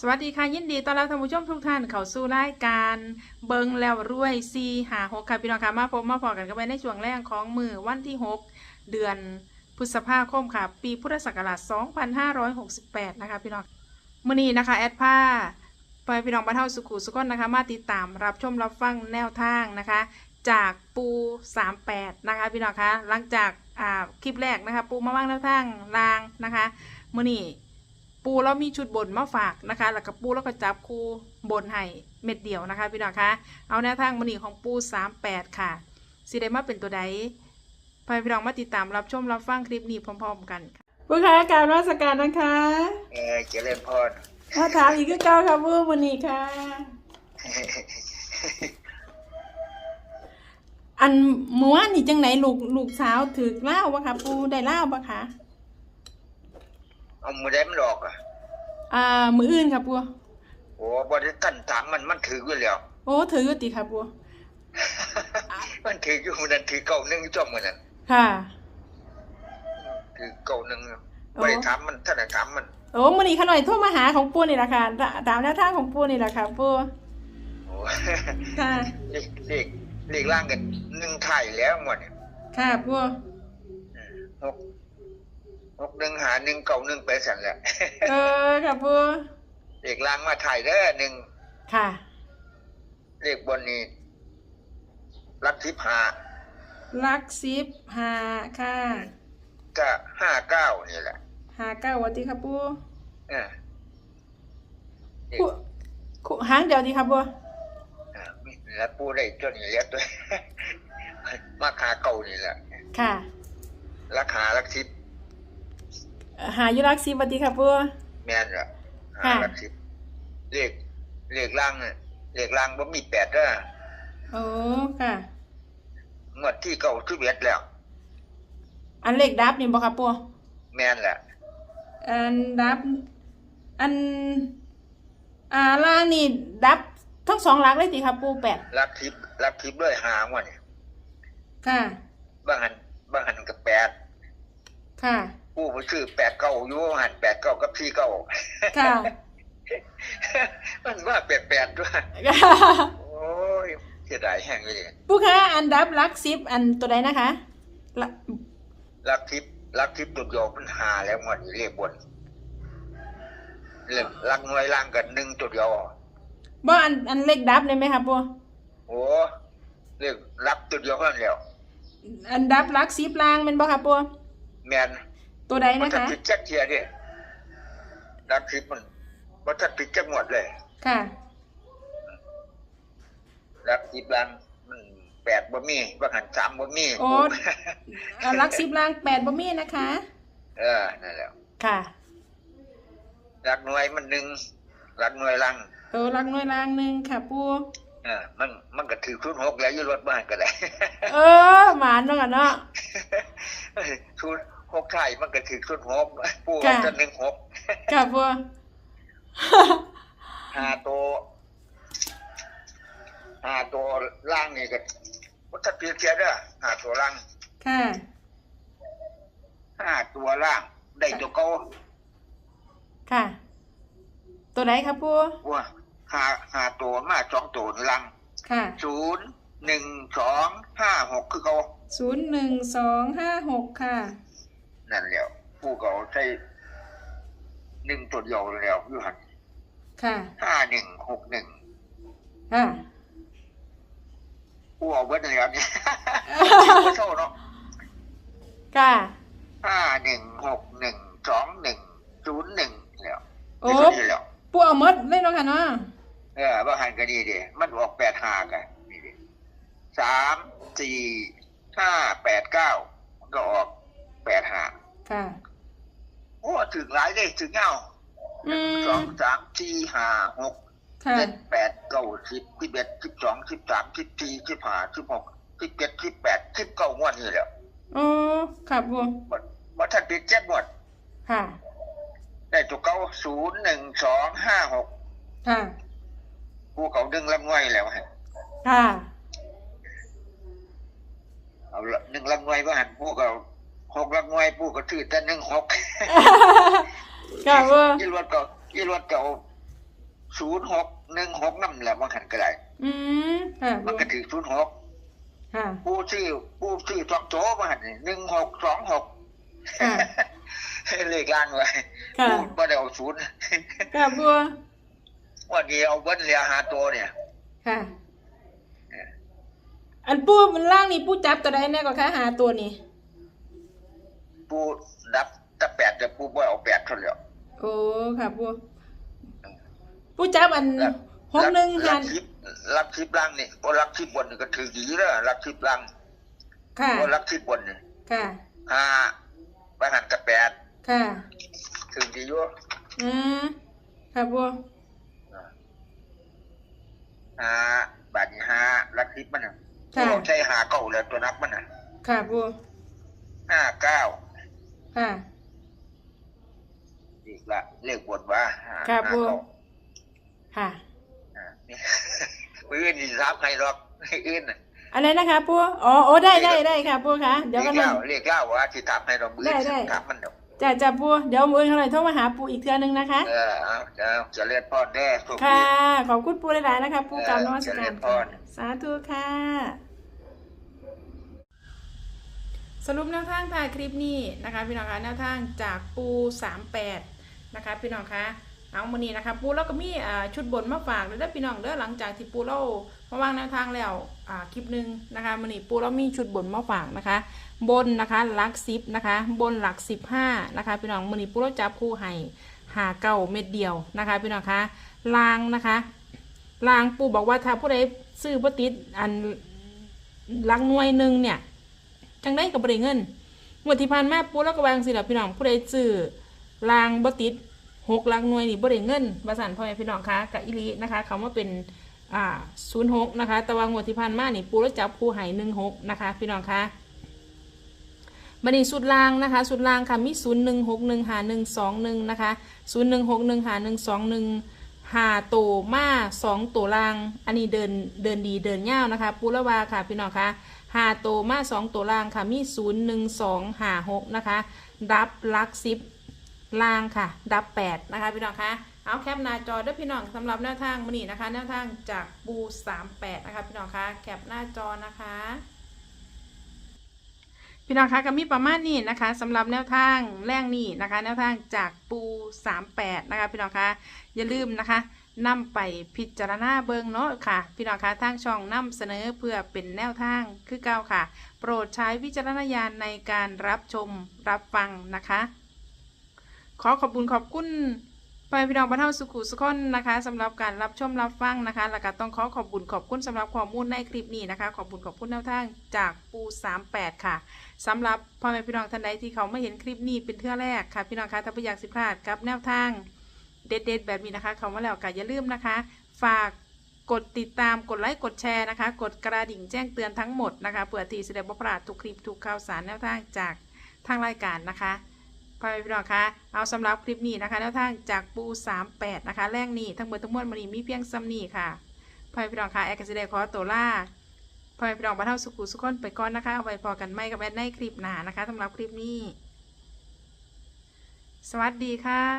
สวัสดีค่ะ ยินดีต้อนรับท่านผู้ชมทุกท่านเข้าสู่รายการเบิงแล้วรวยซีหาหกค่ะพี่น้องค่ะมาพบมาพอกันกันไปในช่วงแรกของมือวันที่ 6 เดือนพฤษภาคมค่ะ ปีพุทธศักราช 2568 นะคะพี่น้องมื่อนี้นะคะ แอดผ้าไปพี่น้องบ้านเท่าสุขุสุขนนะคะ มาติดตามรับชมรับฟังแนวทางนะคะ จากปู 38 นะคะพี่น้องคะหลังจากคลิปแรกนะคะ ปูมาว่างแนวทางรางนะคะมื่อนี้ ปูเรามีชุดบนมาฝากนะคะแล้วก็ปูแล้วก็จับคู่บนให้เม็ดเดียวนะคะพี่น้องคะเอาแนวทางมันนีของปูสามแปดค่ะสิได้มาเป็นตัวใดไปพี่น้องมาติดตามรับชมรับฟังคลิปนี้พร้อม ๆ กันค่ะปูคะการราชการนะคะเออเจริญพรถ้าถามอีกก็เก้าค่ะปูมันนี้ค่ะ อันหมัวนี่จังไหนลูกลูกสาวถือเล่าวปะคะปูได้เล่าวปะคะ เอามือได้มันหลอกอะ อ่า มืออื่นค่ะปูโอ้บริกันถามมันมันถืออยู่แล้ว โอ้ถืออยู่ติค่ะปูมันถืออยู่มันนั้นถือเก่าหนึ่งจ้องมันนั้นค่ะ ถือเก่าหนึ่งโอ้บริถามมันท่านนะถามมัน โอ้มันนี่ขน่อยโทรมาหาของปูนี่แหละค่ะตาตามแนวทางของปูนี่แหละค่ะปูโอ้ค่ะเรียกเรียกเรียกร่างกันหนึ่งไทยแล้วหมดเนี่ยค่ะปูหก หกหนึ่งหาหนึ่งเก่าหนึ่งไปสั่นแหละเออค่ะปูเรียกร่างมาไทยเด้อหนึ่งค่ะเรียกบนนี้รักทิพหาลักซิบหาค่ะก็ห้าเก้านี่แหละหาเก้าวัติค่ะปูเออเรียปูกคุหางเดียวดีค่ะปูอ่าแล้วปูได้จนนี้แล้วตัวมาคาเก่านี่แหละค่ะ ราคาลักทิพ หาอยู่ลักซิบวัติค่ะปูแม่นละหาค่ะลักทิพเลขเลขล่างน่ะเลขล่างบ่มีแปดเด้อโอ้ค่ะงวดที่เก่าทุเวียดแล้ว อันเลขดับนี่บอกค่ะปูแม่นแหละอันดับ อัน อ่าล่างนี่ดับทั้งสองหลักเลยติค่ะปูแปดลักทิพลักทิพด้วยหางวดนี่ค่ะ บางหันบางหันกับแปดค่ะ ปูไปซื้อแปดเก้าอยู่บางหันแปดเก้ากับพี่เก้าค่ะ มันว่าแปดแปดด้วยโอ้ยเสียดายแห้งเลยปูคะอันดับลักซิบอันตัวใดนะคะละลักทิพลักทิพตัวเดียวมันหาแล้วงวดนี้เรียกบนเรียกลักหน่วยล่างกันหนึ่งตัวเดียวบ่อันอันเลขดับเลยไหมคะปูโอ้เรียกรับตัวเดียวเท่านั้นแหล้วอันดับลักซิบล่างเป็นบ่ค่ะปูแมน ตัวใดมันนะจะคะ ผิดจักเทียดิรับคลิปมันมันจะผิดจักหมดเลยค่ะรับคลิปลังมันแปดบ่มีบางหันสามบ่มีโอ้อันลักซิบล่างแปดบ่มีนะคะ เออนั่นแหละค่ะ รักหน่วยมันหนึ่งรักหน่วยลัง เออลักน้อยล่างหนึ่งค่ะปูเออมันมันก็ถือชุดหกแล้วอยืรถบ้านก็ได้ เออหมานเนาะค่ะเนาะชุด หกไทยมันก็ถือชุดหกผู้ค่ะจะหนึ่งหกค่ะปูห้าตัวห้าตัวล่างนี่ก็วัฏผิดเทียเด้อห้าตัวล่างค่ะห้าตัวล่าง ได้ตัวเก่าค่ะ ตัวไหนครับปูว่าห้าห้าตัวมาสองตัวนี่ล่างค่ะศูนย์หนึ่งสองห้าหกคือเก่าศูนย์หนึ่งสองห้าหกค่ะ นั่นแหล้วผู้เก่าใช้หนึ่งตัวเดียวแล้วอยู่หันค่ะ ห้าหนึ่งหกหนึ่งค่ะ ผู้เอาเบิ้ลแล้วเนี่ยไม่เท่าเนาะค่ะ ห้าหนึ่งหกหนึ่งสองหนึ่งศูนย์หนึ่งแล้วโอ้นี่ตัวนี้แล้วปูเอาหมดเลยเนาะค่ะเนาะ เออว่าหันกันดีเดีมันออกแปดห้ากันนี่ดิสามสี่ห้าแปดเก้ามันก็ออกแปดห้า ค่ะ โอ้ถึงหลายเลยถึงเงาอืมสองสามสี่ห้าหกค่ะเจ็ดแปดเก้าสิบสิบเอ็ดสิบสองสิบสามสิบสี่สิบห้าสิบหกสิบเจ็ดสิบแปดสิบเก้างวดนี่แหล้วโอ้ค่ะปูว่าท่านปิดเจ็ดงวดค่ะ ได้ตัวเก้าศูนย์หนึ่งสองห้าหกค่ะผู้เขาดึงลำงวยแล้วฮะค่ะ เอาละหนึ่งลำงวยก็หันผู้เขา หกลำงวยผู้ก็ถือแต่หนึ่งหกค่ะปูยี่รวดก็ยี่รวดก็เอาศูนย์หกหนึ่งหกนั่นแหละมันขันก็ได้อืมค่ะมันปูก็ถือศูนย์หกค่ะผู้ชื่อผู้ชื่อสองโจมาหันหนึ่งหกสองหกค่ะเลขล่างไว้ค่ะพูดว่าได้เอาศูนย์ค่ะปูวันนี้เอาเบิ้ลเรียหาตัวเนี่ยค่ะอันปูมันล่างนี่ปูจับตัวใดแน่ก็ค่ะหาตัวนี้ ผู้ดับตะแปดจะผู้บ่เอาแปดเท่าเดียวโอ้ค่ะปูปูจับอันแล้วหกหนึ่งรัหักนคลิปรักคลิปล่างนี่โอ้รักคลิปบนนี่ก็ถือดีแล้วรักคลิปล่างค่ะโอ้รักคลิปบนนี่ค่ะห้าไปหันกับแปดค่ะถือดีอยู่อืมค่ะปูห้าบาทนี่ห้ารักคลิปมันน่ะค่ะเราใช้หาเก้าแล้วตัวนับมันน่ะค่ะปูห้าเก้า ค่ะ อีกละเลขบนว่าห้าครับห้าผม เก้าค่ะ อ่านี่อื่นนี่ทราบใครหรอกอื่นน่ะอะไรนะคะปูอ๋อโอ้ได้ได้ได้ค่ะปูค่ะ เดี๋ยวเลกันขหนึ่เล่าง เลขเล่าว่าที่ทำให้เรามือได้ได้ทำมันเดี๋ยวจ้าจ้าปูเดี๋ยวมือเท่าไหร่โทรมาหาปูอีกเทื่อนึงนะคะ เออเอาเอาจะเล่นพ่อแน่สุขค่ะดีขอบคุณปูหลายๆนะคะปูกรรมนวัตเจริการญพค่ะรสาธุค่ะ สรุปแนวทางถ่ายคลิปนี้นะคะ พี่น้องคะแนวทางจากปู 38 นะคะ พี่น้องคะเอาวันนี้นะคะ ปูเราก็มีชุดบนมาฝากเลยด้อพี่น้องเด้อหลังจากที่ปูเรามาวางแนวทางแล้วคลิปหนึ่งนะคะวันนี้ปูเรามีชุดบนมาฝากนะคะ บนนะคะหลักสิบนะคะ บนหลักสิบห้านะคะ พี่น้องวันนี้ปูเราจับคู่ให้หาเก้าเม็ดเดียวนะคะ พี่น้องคะลางนะคะลางปูบอกว่าถ้าผู้ใดซื้อบ่ติดอันลักหน่วยหนึ่งเนี่ย จังได้กับบริเงินงวดที่ผ่านมาปูแล้วก็วางสิล่ะพี่น้องผู้ใดซื้อรางบติดหกลักหน่วยนี่บริเงินบาสันพ่อแม่พี่น้องคะกับอิลีนะคะคำว่าเป็นอ่าศูนย์หกนะคะแต่ว่างวดที่ผ่านมานี่ปูแล้วจับคูหายหนึ่งหกนะคะพี่น้องคะบันนี้สุดรางนะคะสุดรางค่ะมีศูนย์หนึ่งหกหนึ่งหาหนึ่งสองหนึ่งนะคะศูนย์หนึ่งหกหนึ่งหาหนึ่งสองหนึ่งหาโตมาสองตัวราง อันนี้เดินเดินดีเดินยาวนะคะ ปูละวาค่ะพี่น้องคะ หาตัวมาสองตัวล่างค่ะ มีศูนย์หนึ่งสองหาหกนะคะ ดับลักซิบล่างค่ะ ดับแปดนะคะพี่น้องคะเอาแคปหน้าจอด้วยพี่น้องสำหรับแนวทางมันนี่นะคะแนวทางจากปูสามแปดนะคะพี่น้องคะแคปหน้าจอนะคะพี่น้องคะก็มีประมาณนี้นะคะสำหรับแนวทางแรงนี้นะคะ แนวทางจากปู 38 นะคะ พี่น้องคะอย่าลืมนะคะ นำไปพิจารณาเบิงเนาะค่ะ พี่น้องคะทางช่องนำเสนอเพื่อเป็นแนวทางคือเก้าค่ะ โปรดใช้วิจารณญาณในการรับชมรับฟังนะคะ ขอขอบคุณขอบคุณไปพี่น้องบรรเทาสุขุสุขคนนะคะสำหรับการรับชมรับฟังนะคะ แล้วก็ต้องขอขอบคุณขอบคุณสำหรับข้อมูลในคลิปนี้นะคะ ขอบคุณขอบคุณแนวทางจากปู38 ค่ะสำหรับพ่อแม่พี่น้องท่านใดที่เขาไม่เห็นคลิปนี้เป็นเทื่อแรกค่ะ พี่น้องคะถ้าไม่อยากสิพลาดกับแนวทาง เด็ดๆแบบนี้นะคะเขามาแล้วก็อย่าลืมนะคะ ฝากกดติดตามกดไลค์กดแชร์นะคะ กดกระดิ่งแจ้งเตือนทั้งหมดนะคะเพื่อที่จะได้บ่พลาดทุกคลิปทุกข่าวสารแนวทางจากทางรายการนะคะพ่อแม่พี่น้องคะเอาสำหรับคลิปนี้นะคะแนวทางจากปู 38 นะคะ แรงนี้ทั้งหมดทั้งมวลมันนี้มีเพียงซ้ำนี้ค่ะพ่อแม่พี่น้องคะแอร์กสิเดขอตัวล่าพอแม่พี่น้องบ้านเท่าสุขุสุขคนไปก่อนนะคะเอาไว้พอกันไม่กับแอดในคลิปหนานะคะสำหรับคลิปนี้ สวัสดีค่ะ